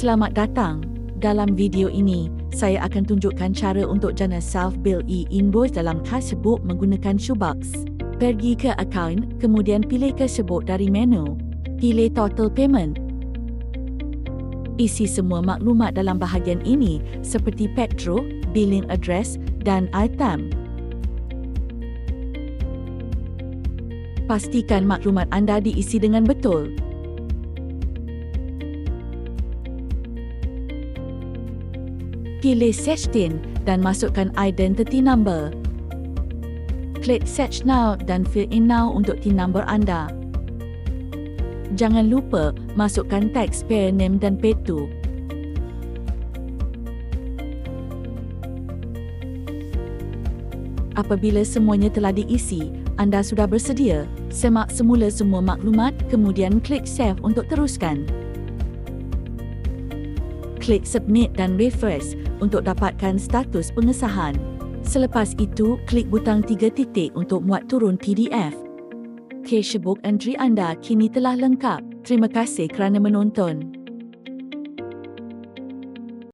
Selamat datang. Dalam video ini, saya akan tunjukkan cara untuk jana self-bill e-invoice dalam Cashbook menggunakan Shoebox. Pergi ke account, kemudian pilih Cashbook dari menu. Pilih Total Payment. Isi semua maklumat dalam bahagian ini seperti petrol, billing address dan item. Pastikan maklumat anda diisi dengan betul. Pilih Search Tin dan masukkan identity number. Klik Search Now dan Fill in Now untuk TIN number anda. Jangan lupa masukkan taxpayer name dan P2. Apabila semuanya telah diisi, anda sudah bersedia. Semak semula semua maklumat, kemudian klik Save untuk teruskan. Klik Submit dan Refresh untuk dapatkan status pengesahan. Selepas itu, klik butang tiga titik untuk muat turun PDF. Cashbook entry anda kini telah lengkap. Terima kasih kerana menonton.